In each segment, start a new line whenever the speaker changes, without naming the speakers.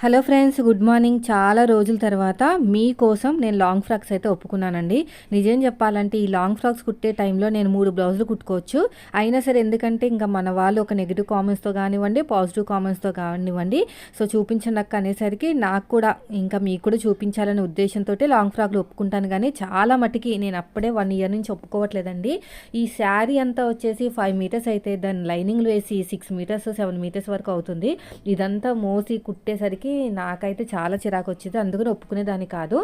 Hello friends good morning. చాలా రోజుల తర్వాత మీకోసం నేను లాంగ్ ఫ్రాక్స్ అయితే ఒప్పుకున్నానండి. నిజం చెప్పాలంటే ఈ లాంగ్ ఫ్రాక్స్ కుట్టే టైంలో నేను మూడు బ్లౌజులు కుట్టుకోవచ్చు. అయినా సరే ఎందుకంటే ఇంకా మన వాళ్ళు ఒక నెగిటివ్ కామెంట్స్తో కానివ్వండి పాజిటివ్ కామెంట్స్తో కానివ్వండి. సో చూపించండి అనేసరికి నాకు కూడా ఇంకా మీకు కూడా చూపించాలనే ఉద్దేశంతో లాంగ్ ఫ్రాక్లు ఒప్పుకుంటాను. కానీ చాలా మటుకి నేను అప్పుడే వన్ ఇయర్ నుంచి ఒప్పుకోవట్లేదండి. ఈ శారీ అంతా వచ్చేసి ఫైవ్ మీటర్స్ అయితే దాని లైనింగ్లు వేసి సిక్స్ మీటర్స్ సెవెన్ మీటర్స్ వరకు అవుతుంది. ఇదంతా మోసి కుట్టేసరికి నాకైతే చాలా చిరాకు వచ్చేది అందుకని ఒప్పుకునేదాన్ని కాదు.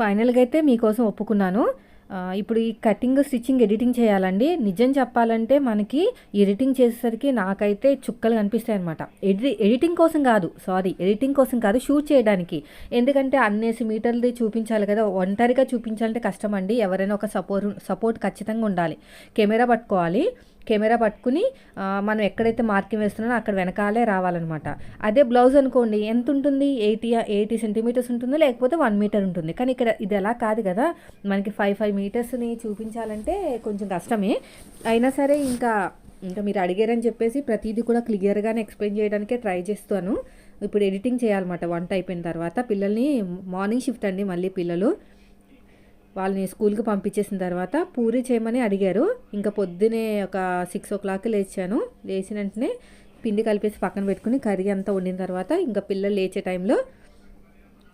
ఫైనల్గా అయితే మీకోసం ఒప్పుకున్నాను. ఇప్పుడు ఈ కటింగ్ స్టిచ్చింగ్ ఎడిటింగ్ చేయాలండి. నిజం చెప్పాలంటే మనకి ఎడిటింగ్ చేసేసరికి నాకైతే చుక్కలు కనిపిస్తాయి అనమాట ఎడి ఎడిటింగ్ కోసం కాదు సారీ ఎడిటింగ్ కోసం కాదు షూట్ చేయడానికి. ఎందుకంటే అన్నేసి మీటర్లది చూపించాలి కదా ఒంటరిగా చూపించాలంటే కష్టం అండి ఎవరైనా ఒక సపోర్ట్ సపోర్ట్ ఖచ్చితంగా ఉండాలి. కెమెరా పట్టుకోవాలి. కెమెరా పట్టుకుని మనం ఎక్కడైతే మార్కింగ్ వేస్తున్నానో అక్కడ వెనకాలే రావాలన్నమాట. అదే బ్లౌజ్ అనుకోండి ఎంత ఉంటుంది? ఎయిటీ ఎయిటీ సెంటీమీటర్స్ ఉంటుందో? లేకపోతే వన్ మీటర్ ఉంటుంది. కానీ ఇక్కడ ఇది ఎలా కాదు కదా. మనకి ఫైవ్ ఫైవ్ మీటర్స్ని చూపించాలంటే కొంచెం కష్టమే. అయినా సరే ఇంకా ఇంకా మీరు అడిగారని చెప్పేసి ప్రతిదీ కూడా క్లియర్గానే ఎక్స్ప్లెయిన్ చేయడానికే ట్రై చేస్తాను. ఇప్పుడు ఎడిటింగ్ చేయాలన్నమాట వంట అయిపోయిన తర్వాత. పిల్లల్ని మార్నింగ్ షిఫ్ట్ అండి మళ్ళీ పిల్లలు. వాళ్ళని స్కూల్కి పంపించేసిన తర్వాత పూరి చేయమని అడిగారు. ఇంకా పొద్దునే ఒక సిక్స్ ఓ క్లాక్ లేచాను. లేచిన వెంటనే పిండి కలిపేసి పక్కన పెట్టుకుని కర్రీ అంతా వండిన తర్వాత ఇంకా పిల్లలు లేచే టైంలో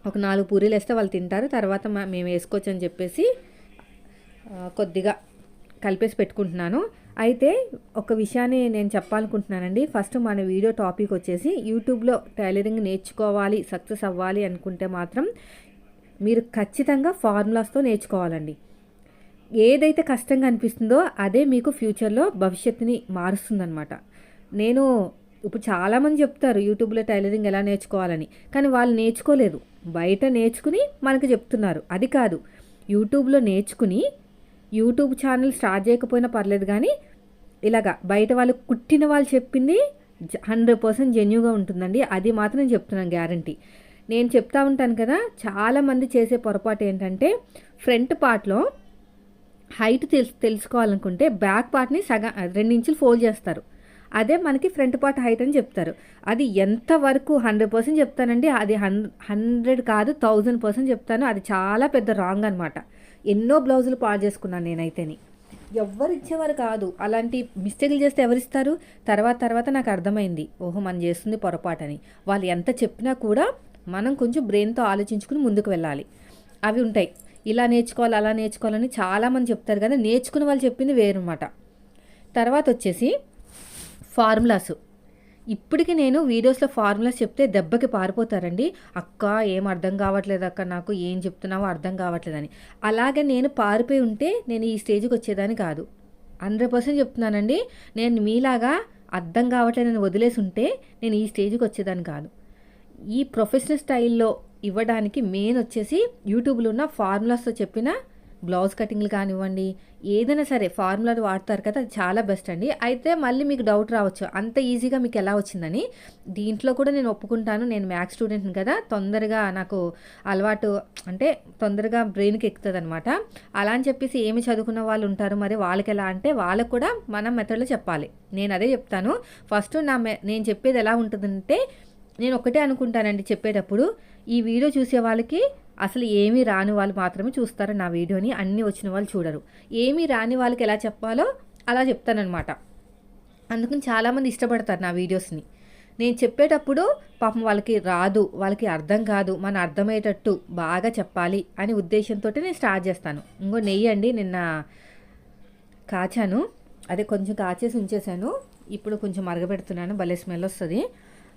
ఒక నాలుగు పూరీలు వేస్తే వాళ్ళు తింటారు. తర్వాత మేము వేసుకోవచ్చు అని చెప్పేసి కొద్దిగా కలిపేసి పెట్టుకుంటున్నాను. అయితే ఒక విషయాన్ని నేను చెప్పాలనుకుంటున్నానండి. ఫస్ట్ మన వీడియో టాపిక్ వచ్చేసి యూట్యూబ్లో టైలరింగ్ నేర్చుకోవాలి సక్సెస్ అవ్వాలి అనుకుంటే మాత్రం మీరు ఖచ్చితంగా ఫార్ములాస్తో నేర్చుకోవాలండి. ఏదైతే కష్టంగా అనిపిస్తుందో అదే మీకు ఫ్యూచర్లో భవిష్యత్తుని మారుస్తుందనమాట నేను ఇప్పుడు చాలామంది చెప్తారు యూట్యూబ్లో టైలరింగ్ ఎలా నేర్చుకోవాలని. కానీ వాళ్ళు నేర్చుకోలేదు. బయట నేర్చుకుని మనకు చెప్తున్నారు. అది కాదు. యూట్యూబ్లో నేర్చుకుని యూట్యూబ్ ఛానల్ స్టార్ట్ చేయకపోయినా పర్లేదు కానీ ఇలాగా బయట వాళ్ళు కుట్టిన వాళ్ళు చెప్పింది హండ్రెడ్ పర్సెంట్ జెన్యుగా ఉంటుందండి. అది మాత్రం నేను చెప్తున్నాను గ్యారంటీ. నేను చెప్తా ఉంటాను కదా చాలామంది చేసే పొరపాటు ఏంటంటే ఫ్రంట్ పార్ట్లో హైట్ తెలుసు తెలుసుకోవాలనుకుంటే బ్యాక్ పార్ట్ని సగం రెండు ఇంచులు ఫోల్డ్ చేస్తారు. అదే మనకి ఫ్రంట్ పార్ట్ హైట్ అని చెప్తారు. అది ఎంతవరకు హండ్రెడ్ పర్సెంట్ చెప్తానండి అది హన్ హండ్రెడ్ కాదు థౌజండ్ పర్సెంట్ చెప్తాను. అది చాలా పెద్ద రాంగ్ అనమాట ఎన్నో బ్లౌజులు పాడు చేసుకున్నాను నేనైతేని. ఎవ్వరు ఇచ్చేవారు కాదు. అలాంటి మిస్టేక్లు చేస్తే ఎవరిస్తారు? తర్వాత తర్వాత నాకు అర్థమైంది. ఓహో మనం చేస్తుంది పొరపాటని. వాళ్ళు ఎంత చెప్పినా కూడా మనం కొంచెం బ్రెయిన్తో ఆలోచించుకుని ముందుకు వెళ్ళాలి. అవి ఉంటాయి. ఇలా నేర్చుకోవాలి అలా నేర్చుకోవాలని చాలామంది చెప్తారు కదా నేర్చుకున్న వాళ్ళు చెప్పింది వేరన్నమాట. తర్వాత వచ్చేసి ఫార్ములాస్. ఇప్పటికి నేను వీడియోస్లో ఫార్ములాస్ చెప్తే దెబ్బకి పారిపోతారండి. అక్క ఏం అర్థం కావట్లేదు అక్క నాకు ఏం చెప్తున్నావో అర్థం కావట్లేదని. అలాగే నేను పారిపోయి ఉంటే నేను ఈ స్టేజ్కి వచ్చేదాన్ని కాదు. హండ్రెడ్ పర్సెంట్ చెప్తున్నానండి. నేను మీలాగా అర్థం కావట్లేదు నేను వదిలేసి ఉంటే నేను ఈ స్టేజ్కి వచ్చేదాన్ని కాదు. ఈ ప్రొఫెషనల్ స్టైల్లో ఇవ్వడానికి మెయిన్ వచ్చేసి యూట్యూబ్లో ఉన్న ఫార్ములాస్తో చెప్పిన బ్లౌజ్ కటింగ్లు కానివ్వండి ఏదైనా సరే ఫార్ములాలు వాడతారు కదా అది చాలా బెస్ట్ అండి. అయితే మళ్ళీ మీకు డౌట్ రావచ్చు అంత ఈజీగా మీకు ఎలా వచ్చిందని. దీంట్లో కూడా నేను ఒప్పుకుంటాను నేను మ్యాథ్స్ స్టూడెంట్ని కదా తొందరగా నాకు అలవాటు అంటే తొందరగా బ్రెయిన్కి ఎక్కుతుంది అనమాట అలా అని చెప్పేసి ఏమి చదువుకున్న వాళ్ళు ఉంటారు మరి వాళ్ళకి ఎలా అంటే వాళ్ళకు కూడా మనం మెథడ్లో చెప్పాలి. నేను అదే చెప్తాను. ఫస్ట్ నా మె నేను చెప్పేది ఎలా ఉంటుందంటే నేను ఒకటే అనుకుంటానండి చెప్పేటప్పుడు ఈ వీడియో చూసే వాళ్ళకి అసలు ఏమీ రాని వాళ్ళు మాత్రమే చూస్తారు నా వీడియోని అన్నీ వచ్చిన వాళ్ళు చూడరు. ఏమీ రాని వాళ్ళకి ఎలా చెప్పాలో అలా చెప్తానమాట అందుకని చాలామంది ఇష్టపడతారు నా వీడియోస్ని. నేను చెప్పేటప్పుడు పాపం వాళ్ళకి రాదు వాళ్ళకి అర్థం కాదు మన అర్థమయ్యేటట్టు బాగా చెప్పాలి అనే ఉద్దేశంతో నేను స్టార్ట్ చేస్తాను. ఇంకో నెయ్యి అండి నిన్న కాచాను. అదే కొంచెం కాచేసి ఉంచేసాను ఇప్పుడు కొంచెం మరగబెడుతున్నాను భలే స్మెల్ వస్తుంది.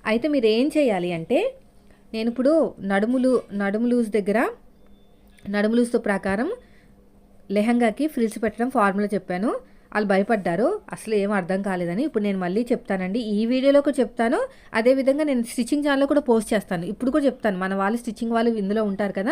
అయితే మీరు ఏం చేయాలి అంటే నేను ఇప్పుడు నడుములు నడుము లూజ్ దగ్గర నడుము లూజ్తో ప్రకారం లెహంగాకి ఫ్రిల్స్ పెట్టడం ఫార్ములా చెప్పాను. వాళ్ళు భయపడ్డారు. అసలు ఏం అర్థం కాలేదని ఇప్పుడు నేను మళ్ళీ చెప్తానండి. ఈ వీడియోలో కూడా చెప్తాను అదేవిధంగా నేను స్టిచ్చింగ్ ఛానల్లో కూడా పోస్ట్ చేస్తాను. ఇప్పుడు కూడా చెప్తాను. మన వాళ్ళు స్టిచ్చింగ్ వాళ్ళు ఇందులో ఉంటారు కదా.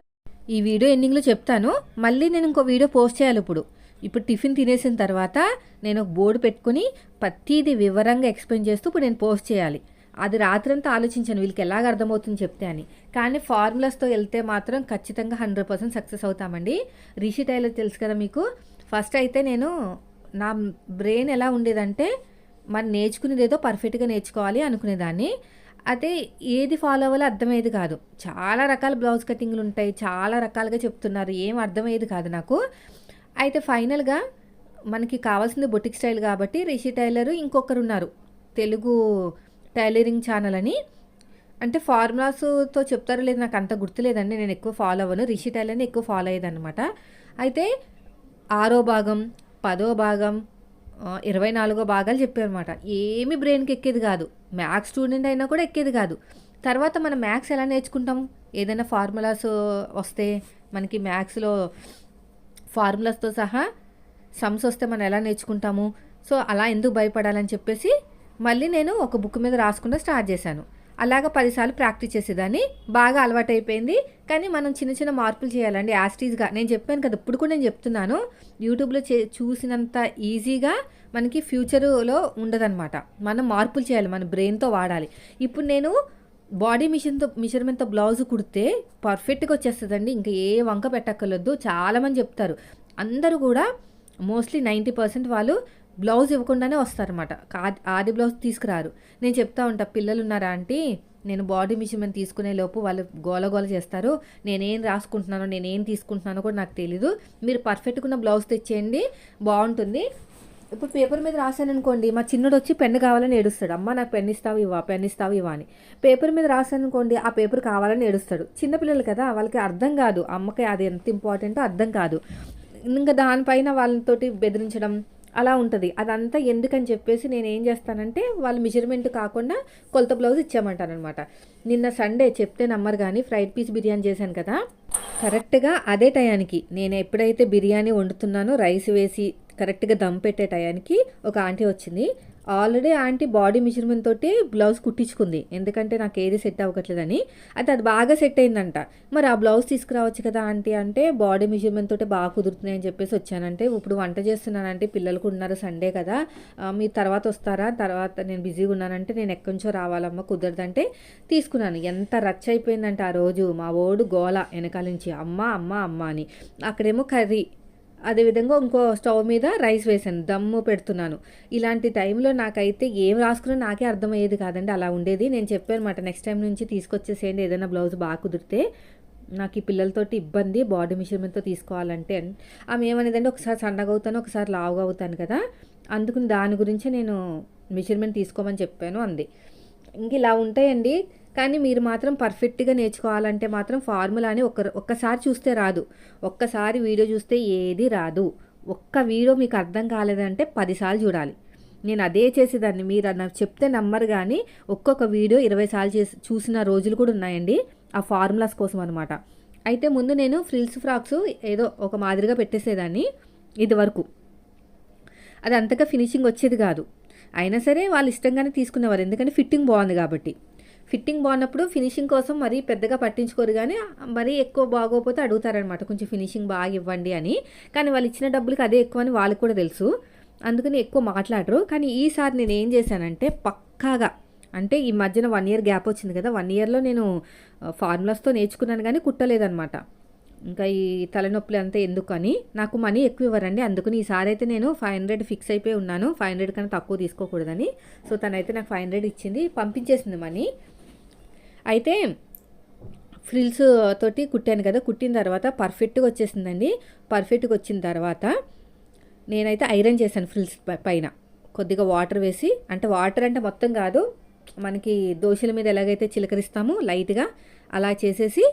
ఈ వీడియో ఎండింగ్లో చెప్తాను. మళ్ళీ నేను ఇంకో వీడియో పోస్ట్ చేయాలి ఇప్పుడు. ఇప్పుడు టిఫిన్ తినేసిన తర్వాత నేను ఒక బోర్డు పెట్టుకుని ప్రతిదీ వివరంగా ఎక్స్ప్లెయిన్ చేస్తూ ఇప్పుడు నేను పోస్ట్ చేయాలి. అది రాత్రంతా ఆలోచించాను వీళ్ళకి ఎలాగ అర్థమవుతుంది చెప్తే అని. కానీ ఫార్ములాస్తో వెళ్తే మాత్రం ఖచ్చితంగా హండ్రెడ్ పర్సెంట్ సక్సెస్ అవుతామండి. రిషి టైలర్ తెలుసు కదా మీకు? ఫస్ట్ అయితే నేను నా బ్రెయిన్ ఎలా ఉండేదంటే మనం నేర్చుకునేది ఏదో పర్ఫెక్ట్గా నేర్చుకోవాలి అనుకునేదాన్ని. అయితే ఏది ఫాలో అవ్వాలో అర్థమయ్యేది కాదు. చాలా రకాల బ్లౌజ్ కటింగ్లు ఉంటాయి చాలా రకాలుగా చెప్తున్నారు ఏం అర్థమయ్యేది కాదు నాకు. అయితే ఫైనల్గా మనకి కావాల్సింది బొటిక్ స్టైల్ కాబట్టి రిషి టైలర్ ఇంకొకరు ఉన్నారు తెలుగు టైలరింగ్ ఛానల్ అని. అంటే ఫార్ములాస్తో చెప్తారో లేదు నాకు అంత గుర్తులేదండి. నేను ఎక్కువ ఫాలో అవ్వను. రిషి టైలర్ని ఎక్కువ ఫాలో అయ్యేదన్నమాట. అయితే ఆరో భాగం పదో భాగం ఇరవై నాలుగో భాగాలు చెప్పారనమాట ఏమి బ్రెయిన్కి ఎక్కేది కాదు. మ్యాథ్స్ స్టూడెంట్ అయినా కూడా ఎక్కేది కాదు. తర్వాత మనం మ్యాథ్స్ ఎలా నేర్చుకుంటాం? ఏదైనా ఫార్ములాస్ వస్తే మనకి మ్యాథ్స్లో ఫార్ములాస్తో సహా సమ్స్ వస్తే మనం ఎలా నేర్చుకుంటాము? సో అలా ఎందుకు భయపడాలని చెప్పేసి మళ్ళీ నేను ఒక బుక్ మీద రాసుకుంటూ స్టార్ట్ చేశాను. అలాగ పదిసార్లు ప్రాక్టీస్ చేసేదాన్ని. బాగా అలవాటైపోయింది. కానీ మనం చిన్న చిన్న మార్పులు చేయాలండి. యాస్టీజ్గా నేను చెప్పాను కదా ఇప్పుడు కూడా నేను చెప్తున్నాను. యూట్యూబ్లో చే చూసినంత ఈజీగా మనకి ఫ్యూచర్లో ఉండదన్నమాట. మనం మార్పులు చేయాలి మన బ్రెయిన్తో వాడాలి. ఇప్పుడు నేను బాడీ మిషన్తో మిషర్మెంట్తో బ్లౌజ్ కుడితే పర్ఫెక్ట్గా వచ్చేస్తుందండి. ఇంకా ఏ వంక పెట్టక్కర్లేదు. చాలామంది చెప్తారు. అందరూ కూడా మోస్ట్లీ నైంటీ పర్సెంట్ వాళ్ళు బ్లౌజ్ ఇవ్వకుండానే వస్తారనమాట ఆది బ్లౌజ్ తీసుకురారు. నేను చెప్తా ఉంటా పిల్లలు ఉన్నారా ఆంటీ? నేను బాడీ మిషన్మెంట్ తీసుకునే లోపు వాళ్ళు గోల గోల చేస్తారు. నేనేం రాసుకుంటున్నానో నేనేం తీసుకుంటున్నానో కూడా నాకు తెలీదు. మీరు పర్ఫెక్ట్గా ఉన్న బ్లౌజ్ తెచ్చేయండి బాగుంటుంది. ఇప్పుడు పేపర్ మీద రాశాను అనుకోండి మా చిన్నడు వచ్చి పెన్ను కావాలని ఏడుస్తాడు. అమ్మ నాకు పెన్ ఇస్తావు ఇవ్వ పెన్ ఇస్తావు ఇవ్వ అని. పేపర్ మీద రాశాను అనుకోండి ఆ పేపర్ కావాలని ఏడుస్తాడు. చిన్నపిల్లలు కదా వాళ్ళకి అర్థం కాదు. అమ్మకి అది ఎంత ఇంపార్టెంటో అర్థం కాదు. ఇంకా దానిపైన వాళ్ళతోటి బెదిరించడం అలా ఉంటుంది. అదంతా ఎందుకని చెప్పేసి నేను ఏం చేస్తానంటే వాళ్ళు మెజర్మెంట్ కాకుండా కొలత బ్లౌజ్ ఇచ్చామంటానమాట నిన్న సండే చెప్తే నమ్మరు కానీ ఫ్రైడ్ పీస్ బిర్యానీ చేశాను కదా. కరెక్ట్గా అదే టయానికి నేను ఎప్పుడైతే బిర్యానీ వండుతున్నానో రైస్ వేసి కరెక్ట్గా దమ్ పెట్టే టయానికి ఒక ఆంటీ వచ్చింది. ఆల్రెడీ ఆంటీ బాడీ మెజర్మెంట్ తోటి బ్లౌజ్ కుట్టించుకుంది. ఎందుకంటే నాకు ఏది సెట్ అవ్వట్లేదని. అయితే అది బాగా సెట్ అయిందంట. మరి ఆ బ్లౌజ్ తీసుకురావచ్చు కదా ఆంటీ అంటే బాడీ మెజర్మెంట్ తోటి బాగా కుదురుతున్నాయి అని చెప్పేసి వచ్చానంటే ఇప్పుడు వంట చేస్తున్నానంటే పిల్లలకు ఉన్నారు సండే కదా. మీరు తర్వాత వస్తారా? తర్వాత నేను బిజీగా ఉన్నానంటే నేను ఎక్కడి నుంచో రావాలమ్మా కుదరదంటే తీసుకున్నాను. ఎంత రచ్చ అయిపోయిందంటే ఆ రోజు. మా ఓడు గోల వెనకాల నుంచి. అమ్మ అమ్మ అమ్మ అని. అక్కడేమో కర్రీ అదేవిధంగా ఇంకో స్టవ్ మీద రైస్ వేసాను దమ్ము పెడుతున్నాను. ఇలాంటి టైంలో నాకైతే ఏం రాసుకున్నా నాకే అర్థమయ్యేది కాదండి అలా ఉండేది. నేను చెప్పాను అనమాట నెక్స్ట్ టైం నుంచి తీసుకొచ్చేసేయండి ఏదైనా బ్లౌజ్ బాగా కుదిరితే నాకు ఈ పిల్లలతోటి ఇబ్బంది బాడీ మెషర్మెంట్తో తీసుకోవాలంటే ఆమె ఏమనేదంటే ఒకసారి సన్నగా అవుతాను ఒకసారి లావుగా అవుతాను కదా అందుకని దాని గురించి నేను మెషర్మెంట్ తీసుకోమని చెప్పాను అంది. ఇంక ఇలా ఉంటాయండి. కానీ మీరు మాత్రం పర్ఫెక్ట్గా నేర్చుకోవాలంటే మాత్రం ఫార్ములాని ఒక్క ఒక్కసారి చూస్తే రాదు. ఒక్కసారి వీడియో చూస్తే ఏది రాదు. ఒక్క వీడియో మీకు అర్థం కాలేదంటే పదిసార్లు చూడాలి. నేను అదే చేసేదాన్ని. మీరు నాకు చెప్తే నమ్మరు కానీ ఒక్కొక్క వీడియో ఇరవై సార్లు చేసి చూసిన రోజులు కూడా ఉన్నాయండి. ఆ ఫార్ములాస్ కోసం అనమాట అయితే ముందు నేను ఫ్రిల్స్ ఫ్రాక్స్ ఏదో ఒక మాదిరిగా పెట్టేసేదాన్ని ఇది వరకు. అది అంతగా ఫినిషింగ్ వచ్చేది కాదు. అయినా సరే వాళ్ళు ఇష్టంగానే తీసుకునేవారు. ఎందుకంటే ఫిట్టింగ్ బాగుంది కాబట్టి. ఫిట్టింగ్ బాగున్నప్పుడు ఫినిషింగ్ కోసం మరీ పెద్దగా పట్టించుకోరు కానీ మరీ ఎక్కువ బాగోకపోతే అడుగుతారనమాట కొంచెం ఫినిషింగ్ బాగా ఇవ్వండి అని. కానీ వాళ్ళు ఇచ్చిన డబ్బులకి అదే ఎక్కువ అని వాళ్ళకి కూడా తెలుసు. అందుకని ఎక్కువ మాట్లాడరు. కానీ ఈసారి నేను ఏం చేశానంటే పక్కాగా అంటే ఈ మధ్యన వన్ ఇయర్ గ్యాప్ వచ్చింది కదా వన్ ఇయర్లో నేను ఫార్ములాస్తో నేర్చుకున్నాను కానీ కుట్టలేదనమాట ఇంకా ఈ తలనొప్పులు అంతా ఎందుకు అని నాకు మనీ ఎక్కువ ఇవ్వరండి. అందుకని ఈసారి అయితే నేను ఫైవ్ హండ్రెడ్ ఫిక్స్ అయిపోయి ఉన్నాను. ఫైవ్ హండ్రెడ్ కన్నా తక్కువ తీసుకోకూడదని. సో తనైతే నాకు ఫైవ్ హండ్రెడ్ ఇచ్చింది పంపించేసింది మనీ. అయితే ఫ్రిల్స్ తోటి కుట్టాను కదా కుట్టిన తర్వాత పర్ఫెక్ట్గా వచ్చేసిందండి. పర్ఫెక్ట్గా వచ్చిన తర్వాత నేనైతే ఐరన్ చేశాను ఫ్రిల్స్ పైన. కొద్దిగా వాటర్ వేసి అంటే వాటర్ అంటే మొత్తం కాదు మనకి దోశల మీద ఎలాగైతే చిలకరిస్తామో లైట్గా అలా చేసేసి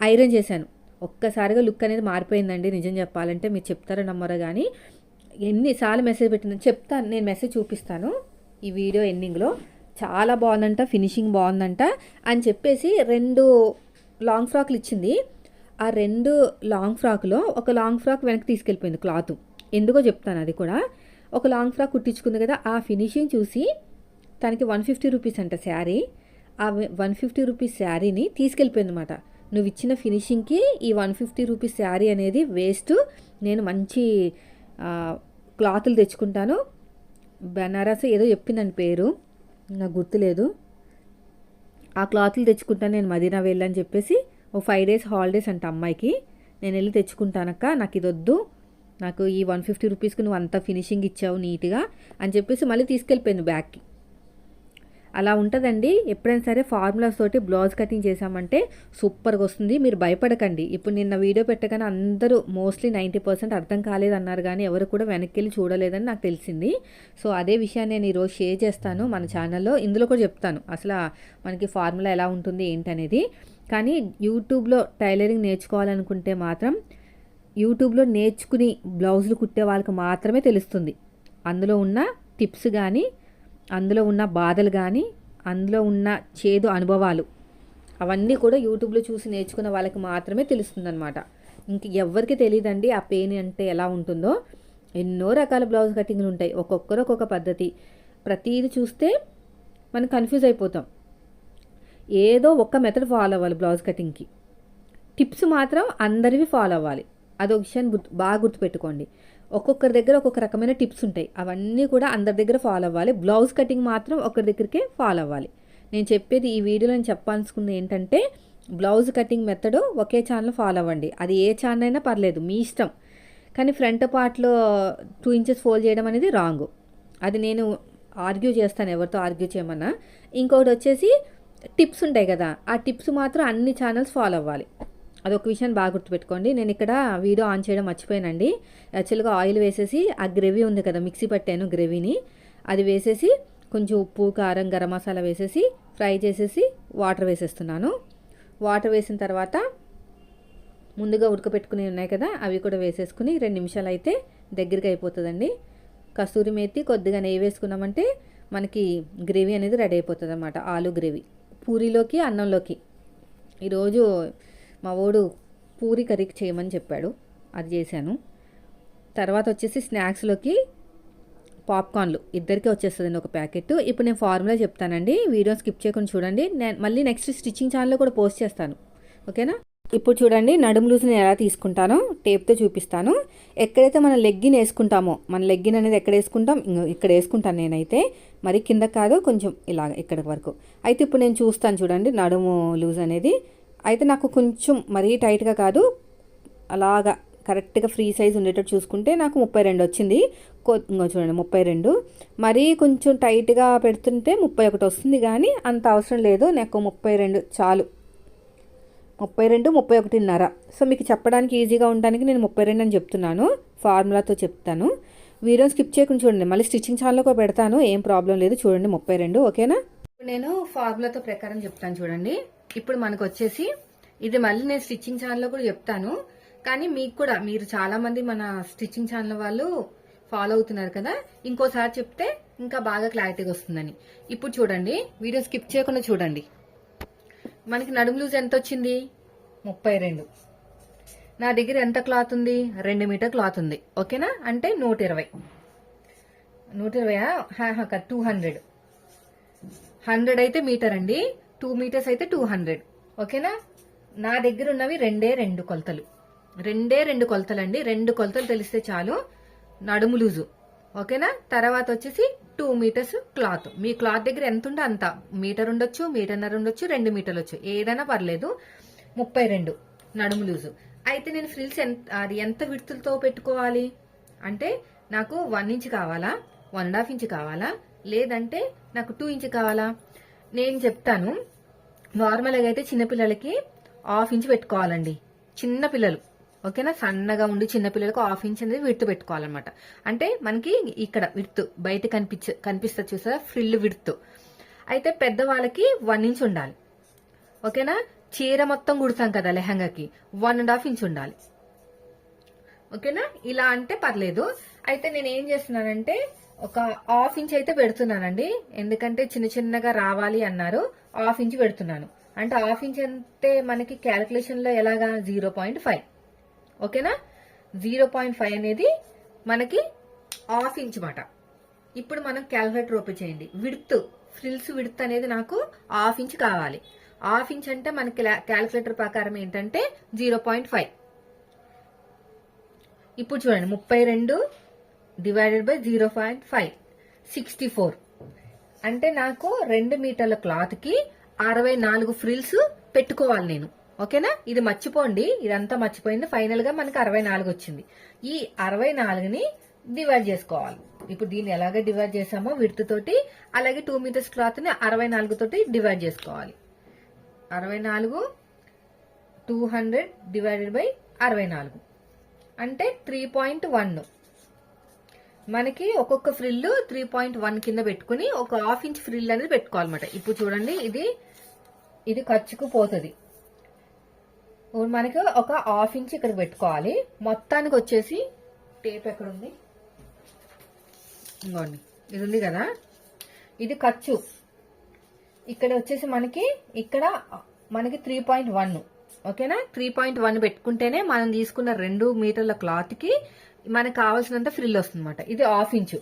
ఐరన్ చేశాను. ఒక్కసారిగా లుక్ అనేది మారిపోయిందండి నిజం చెప్పాలంటే. మీరు చెప్తారో నమ్మరో కానీ ఎన్నిసార్లు మెసేజ్ పెట్టిందని చెప్తాను నేను మెసేజ్ చూపిస్తాను ఈ వీడియో ఎండింగ్లో. చాలా బాగుందంట ఫినిషింగ్ బాగుందంట అని చెప్పేసి రెండు లాంగ్ ఫ్రాక్లు ఇచ్చింది. ఆ రెండు లాంగ్ ఫ్రాక్లో ఒక లాంగ్ ఫ్రాక్ వెనక్కి తీసుకెళ్ళిపోయింది క్లాత్. ఎందుకో చెప్తాను అది కూడా. ఒక లాంగ్ ఫ్రాక్ కుట్టించుకుంది కదా ఆ ఫినిషింగ్ చూసి తనకి వన్ ఫిఫ్టీ రూపీస్ అంట శారీ. ఆ వన్ ఫిఫ్టీ రూపీస్ శారీని తీసుకెళ్ళిపోయింది అనమాట నువ్వు ఇచ్చిన ఫినిషింగ్కి ఈ వన్ ఫిఫ్టీ రూపీస్ శారీ అనేది వేస్ట్. నేను మంచి క్లాతులు తెచ్చుకుంటాను. బెనారస్ ఏదో చెప్పిందని పేరు. నాకు గుర్తులేదు. ఆ క్లాత్లు తెచ్చుకుంటాను నేను మదీనా వెళ్ళని చెప్పేసి ఓ ఫైవ్ డేస్ హాలిడేస్ అంట అమ్మాయికి. నేను వెళ్ళి తెచ్చుకుంటానక్క నాకు ఇది వద్దు నాకు ఈ వన్ ఫిఫ్టీ రూపీస్కి నువ్వు అంత ఫినిషింగ్ ఇచ్చావు నీట్గా అని చెప్పేసి మళ్ళీ తీసుకెళ్ళిపోయింది బ్యాగ్కి. అలా ఉంటుందండి. ఎప్పుడైనా సరే ఫార్ములాస్ తోటి బ్లౌజ్ కటింగ్ చేసామంటే సూపర్గా వస్తుంది. మీరు భయపడకండి. ఇప్పుడు నిన్న వీడియో పెట్టగానే అందరూ మోస్ట్లీ నైంటీ పర్సెంట్ అర్థం కాలేదన్నారు కానీ ఎవరు కూడా వెనక్కి వెళ్ళి చూడలేదని నాకు తెలిసింది. సో అదే విషయాన్ని నేను ఈరోజు షేర్ చేస్తాను మన ఛానల్లో. ఇందులో కూడా చెప్తాను అసలు మనకి ఫార్ములా ఎలా ఉంటుంది ఏంటనేది. కానీ యూట్యూబ్లో టైలరింగ్ నేర్చుకోవాలనుకుంటే మాత్రం యూట్యూబ్లో నేర్చుకుని బ్లౌజులు కుట్టే వాళ్ళకి మాత్రమే తెలుస్తుంది. అందులో ఉన్న టిప్స్ కానీ అందులో ఉన్న బాధలు కానీ అందులో ఉన్న చేదు అనుభవాలు అవన్నీ కూడా యూట్యూబ్లో చూసి నేర్చుకున్న వాళ్ళకి మాత్రమే తెలుస్తుందనమాట ఇంక ఎవరికి తెలియదండి ఆ పెయిన్ అంటే ఎలా ఉంటుందో. ఎన్నో రకాల బ్లౌజ్ కటింగ్లు ఉంటాయి. ఒక్కొక్కరు ఒక్కొక్క పద్ధతి. ప్రతీది చూస్తే మనం కన్ఫ్యూజ్ అయిపోతాం. ఏదో ఒక్క మెథడ్ ఫాలో అవ్వాలి బ్లౌజ్ కటింగ్కి. టిప్స్ మాత్రం అందరివి ఫాలో అవ్వాలి. అదొక విషయాన్ని గుర్తు బాగా గుర్తుపెట్టుకోండి. ఒక్కొక్కరి దగ్గర ఒక్కొక్క రకమైన టిప్స్ ఉంటాయి. అవన్నీ కూడా అందరి దగ్గర ఫాలో అవ్వాలి. బ్లౌజ్ కటింగ్ మాత్రం ఒకరి దగ్గరికే ఫాలో అవ్వాలి. నేను చెప్పేది ఈ వీడియోలో నేను చెప్పాల్సుకుంది ఏంటంటే బ్లౌజ్ కటింగ్ మెథడ్ ఒకే ఛానల్ ఫాలో అవ్వండి. అది ఏ ఛానల్ అయినా పర్లేదు మీ ఇష్టం. కానీ ఫ్రంట్ పార్ట్లో టూ ఇంచెస్ ఫోల్డ్ చేయడం అనేది రాంగ్. అది నేను ఆర్గ్యూ చేస్తాను ఎవరితో ఆర్గ్యూ చేయమన్నా. ఇంకొకటి వచ్చేసి టిప్స్ ఉంటాయి కదా ఆ టిప్స్ మాత్రం అన్ని ఛానల్స్ ఫాలో అవ్వాలి. అదొక విషయం బాగా గుర్తుపెట్టుకోండి. నేను ఇక్కడ వీడియో ఆన్ చేయడం మర్చిపోయానండి. యాక్చువల్గా ఆయిల్ వేసేసి ఆ గ్రేవీ ఉంది కదా మిక్సీ పట్టాను గ్రేవీని. అది వేసేసి కొంచెం ఉప్పు కారం గరం మసాలా వేసేసి ఫ్రై చేసేసి వాటర్ వేసేస్తున్నాను. వాటర్ వేసిన తర్వాత ముందుగా ఉడకపెట్టుకుని ఉన్నాయి కదా అవి కూడా వేసేసుకుని రెండు నిమిషాలు అయితే దగ్గరికి అయిపోతుందండి. కస్తూరి మేతి కొద్దిగా నెయ్యి వేసుకున్నామంటే మనకి గ్రేవీ అనేది రెడీ అయిపోతుంది అనమాట ఆలు గ్రేవీ. పూరీలోకి అన్నంలోకి. ఈరోజు మా వాడు పూరి కర్రీకి చేయమని చెప్పాడు. అది చేశాను. తర్వాత వచ్చేసి స్నాక్స్లోకి పాప్కార్న్లు. ఇద్దరికీ వచ్చేస్తుందండి ఒక ప్యాకెట్. ఇప్పుడు నేను ఫార్ములా చెప్తానండి. వీడియో స్కిప్ చేయకుండా చూడండి. నేను మళ్ళీ నెక్స్ట్ స్టిచ్చింగ్ ఛానల్లో కూడా పోస్ట్ చేస్తాను. ఓకేనా? ఇప్పుడు చూడండి నడుము లూజ్ని ఎలా తీసుకుంటానో టేప్తో చూపిస్తాను. ఎక్కడైతే మనం లెగ్గిన్ వేసుకుంటామో మన లెగ్గిన్ అనేది ఎక్కడ వేసుకుంటాం? ఇక్కడ వేసుకుంటాను నేనైతే. మరి కింద కాదు కొంచెం ఇలాగ ఇక్కడి వరకు. అయితే ఇప్పుడు నేను చూస్తాను చూడండి నడుము లూజ్ అనేది. అయితే నాకు కొంచెం మరీ టైట్గా కాదు అలాగా కరెక్ట్గా ఫ్రీ సైజ్ ఉండేటట్టు చూసుకుంటే నాకు ముప్పై రెండు వచ్చింది. కొ- చూడండి ముప్పై రెండు. మరీ కొంచెం టైట్గా పెడుతుంటే ముప్పై ఒకటి వస్తుంది కానీ అంత అవసరం లేదు నాకు ముప్పై రెండు చాలు. ముప్పై రెండు ముప్పై ఒకటిన్నర. సో మీకు చెప్పడానికి ఈజీగా ఉండడానికి నేను ముప్పై రెండు అని చెప్తున్నాను ఫార్ములాతో చెప్తాను. వీడియో స్కిప్ చేయకుండా చూడండి మళ్ళీ స్టిచ్చింగ్ ఛానల్లో కూడా పెడతాను ఏం ప్రాబ్లం లేదు చూడండి ముప్పై రెండు ఓకేనా? నేను ఫార్ములాతో ప్రకారం చెప్తాను చూడండి. ఇప్పుడు మనకు వచ్చేసి ఇది మళ్ళీ నేను స్టిచ్చింగ్ ఛానల్లో కూడా చెప్తాను. కానీ మీకు కూడా మీరు చాలా మంది మన స్టిచ్చింగ్ ఛానల్ వాళ్ళు ఫాలో అవుతున్నారు కదా. ఇంకోసారి చెప్తే ఇంకా బాగా క్లారిటీగా వస్తుందని. ఇప్పుడు చూడండి వీడియో స్కిప్ చేయకుండా చూడండి. మనకి నడుము లూజ్ ఎంత వచ్చింది ముప్పై రెండు. నా దగ్గర ఎంత క్లాత్ ఉంది? రెండు మీటర్ క్లాత్ ఉంది. ఓకేనా? అంటే నూట ఇరవై నూట ఇరవై టూ హండ్రెడ్. హండ్రెడ్ అయితే మీటర్ అండి. టూ మీటర్స్ అయితే టూ హండ్రెడ్. ఓకేనా? నా దగ్గర ఉన్నవి రెండే రెండు కొలతలు. రెండే రెండు కొలతలు అండి రెండు కొలతలు తెలిస్తే చాలు నడుము లూజు. ఓకేనా? తర్వాత వచ్చేసి టూ మీటర్స్ క్లాత్. మీ క్లాత్ దగ్గర ఎంత ఉంటే అంత. మీటర్ ఉండొచ్చు మీటర్నర ఉండొచ్చు రెండు మీటర్లు వచ్చు ఏదైనా పర్లేదు. ముప్పై రెండు నడుము లూజు. అయితే నేను ఫ్రిల్స్ ఎంత అది ఎంత విడుతులతో పెట్టుకోవాలి? అంటే నాకు వన్ ఇంచ్ కావాలా? వన్ అండ్ హాఫ్ ఇంచ్ కావాలా? లేదంటే నాకు టూ ఇంచ్ కావాలా? నేను చెప్తాను. నార్మల్గా అయితే చిన్నపిల్లలకి హాఫ్ ఇంచ్ పెట్టుకోవాలండి. చిన్న పిల్లలు. ఓకేనా? సన్నగా ఉండి చిన్న పిల్లలకు హాఫ్ ఇంచ్ అనేది విడుతు పెట్టుకోవాలన్నమాట. అంటే మనకి ఇక్కడ విడుతు బయట కనిపించ కనిపిస్తుంది చూసారా? ఫ్రిల్ విడుతు. అయితే పెద్దవాళ్ళకి వన్ ఇంచ్ ఉండాలి. ఓకేనా? చీర మొత్తం కుడతాం కదా లెహంగాకి. వన్ అండ్ హాఫ్ ఇంచ్ ఉండాలి. ఓకేనా? ఇలా అంటే పర్లేదు. అయితే నేను ఏం చేస్తున్నానంటే ఒక హాఫ్ ఇంచ్ అయితే పెడుతున్నానండి. ఎందుకంటే చిన్న చిన్నగా రావాలి అన్నారు. హాఫ్ ఇంచ్ పెడుతున్నాను. అంటే హాఫ్ ఇంచ్ అంటే మనకి క్యాలిక్యులేషన్లో ఎలాగా? Zero point five. ఓకేనా? జీరో పాయింట్ ఫైవ్ అనేది మనకి హాఫ్ ఇంచ్ మాట. ఇప్పుడు మనం క్యాలిక్యులేటర్ ఓపెన్ చేయండి. విడ్త్ ఫ్రిల్స్ విడ్త్ అనేది నాకు హాఫ్ ఇంచ్ కావాలి. హాఫ్ ఇంచ్ అంటే మనకి క్యాలిక్యులేటర్ ప్రకారం ఏంటంటే జీరో పాయింట్ ఫైవ్. ఇప్పుడు చూడండి. ముప్పై రెండు divided by zero point five sixty four అంటే నాకు రెండు మీటర్ల క్లాత్కి అరవై నాలుగు ఫ్రిల్స్ పెట్టుకోవాలి నేను. ఓకేనా? ఇది మర్చిపోండి. ఇదంతా మర్చిపోయింది. ఫైనల్గా మనకు మనకి అరవై నాలుగు వచ్చింది. ఈ అరవై నాలుగుని డివైడ్ చేసుకోవాలి. ఇప్పుడు దీన్ని ఎలాగ డివైడ్ చేసామో విడత తోటి అలాగే టూ మీటర్స్ క్లాత్ని అరవై నాలుగు తోటి డివైడ్ చేసుకోవాలి. అరవై నాలుగు టూ హండ్రెడ్ డివైడెడ్ బై అరవై నాలుగు. అంటే త్రీ పాయింట్ వన్ మనకి ఒక్కొక్క ఫ్రిల్ త్రీ పాయింట్ వన్ కింద పెట్టుకుని ఒక హాఫ్ ఇంచ్ ఫ్రిల్ అనేది పెట్టుకోవాలన్నమాట. ఇప్పుడు చూడండి ఇది ఇది ఖర్చుకు పోతుంది. మనకి ఒక హాఫ్ ఇంచ్ ఇక్కడ పెట్టుకోవాలి. మొత్తానికి వచ్చేసి టేప్ ఎక్కడ ఉంది ఇంకోండి ఇది ఉంది కదా. ఇది ఖర్చు. ఇక్కడ వచ్చేసి మనకి ఇక్కడ మనకి త్రీ పాయింట్ వన్ ఓకేనా? త్రీ పాయింట్ వన్ పెట్టుకుంటేనే మనం తీసుకున్న రెండు మీటర్ల క్లాత్కి మనకు కావాల్సినంత ఫ్రిల్ వస్తుంది ఇది హాఫ్ ఇంచు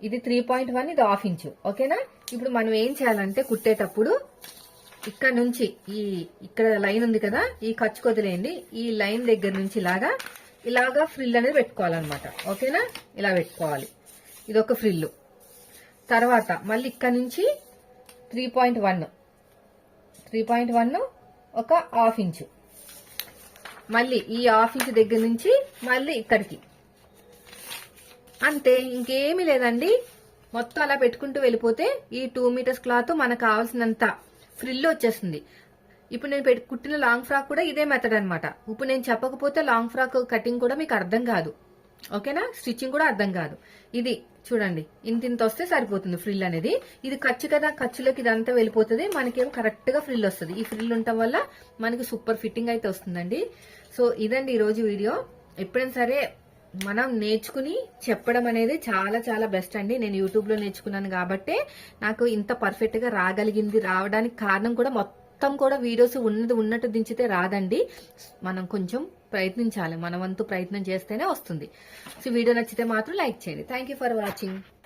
ఇది త్రీ పాయింట్ వన్ ఇది హాఫ్ ఇంచు ఓకేనా ఇప్పుడు మనం ఏం చేయాలంటే కుట్టేటప్పుడు ఇక్కడ నుంచి ఈ ఇక్కడ లైన్ ఉంది కదా ఈ ఖర్చు కొదిలేయండి ఈ లైన్ దగ్గర నుంచి ఇలాగా ఇలాగా ఫ్రిల్ అనేది పెట్టుకోవాలన్నమాట. ఓకేనా ఇలా పెట్టుకోవాలి. ఇది ఒక ఫ్రిల్ తర్వాత మళ్ళీ ఇక్కడ నుంచి three point one three point one ఒక హాఫ్ ఇంచు మళ్ళీ ఈ ఆఫీస్ దగ్గర నుంచి మళ్ళీ ఇక్కడికి. అంతే ఇంకేమీ లేదండి. మొత్తం అలా పెట్టుకుంటూ వెళ్ళిపోతే ఈ టూ మీటర్స్ క్లాత్ మనకు కావాల్సినంత ఫ్రిల్ వచ్చేస్తుంది. ఇప్పుడు నేను పెట్టు కుట్టిన లాంగ్ ఫ్రాక్ కూడా ఇదే మెథడ్ అనమాట ఇప్పుడు నేను చెప్పకపోతే లాంగ్ ఫ్రాక్ కటింగ్ కూడా మీకు అర్థం కాదు. ఓకేనా? స్టిచ్చింగ్ కూడా అర్థం కాదు. ఇది చూడండి ఇంత ఇంత వస్తే సరిపోతుంది ఫ్రిల్ అనేది. ఇది ఖర్చు కదా ఖర్చులోకి ఇదంతా వెళ్ళిపోతుంది. మనకేమో కరెక్ట్గా ఫ్రిల్ వస్తుంది. ఈ ఫ్రిల్ ఉండటం వల్ల మనకి సూపర్ ఫిట్టింగ్ అయితే వస్తుందండి. సో ఇదండి ఈ రోజు వీడియో. ఎప్పుడైనా సరే మనం నేర్చుకుని చెప్పడం అనేది చాలా చాలా బెస్ట్ అండి. నేను యూట్యూబ్లో నేర్చుకున్నాను కాబట్టే నాకు ఇంత పర్ఫెక్ట్గా రాగలిగింది రావడానికి కారణం కూడా మొత్తం కూడా వీడియోస్ ఉన్నది ఉన్నట్టు దించితే రాదండి. మనం కొంచెం ప్రయత్నించాలి. మన వంతు ప్రయత్నం చేస్తేనే వస్తుంది. సో వీడియో నచ్చితే మాత్రం లైక్ చేయండి. Thank for watching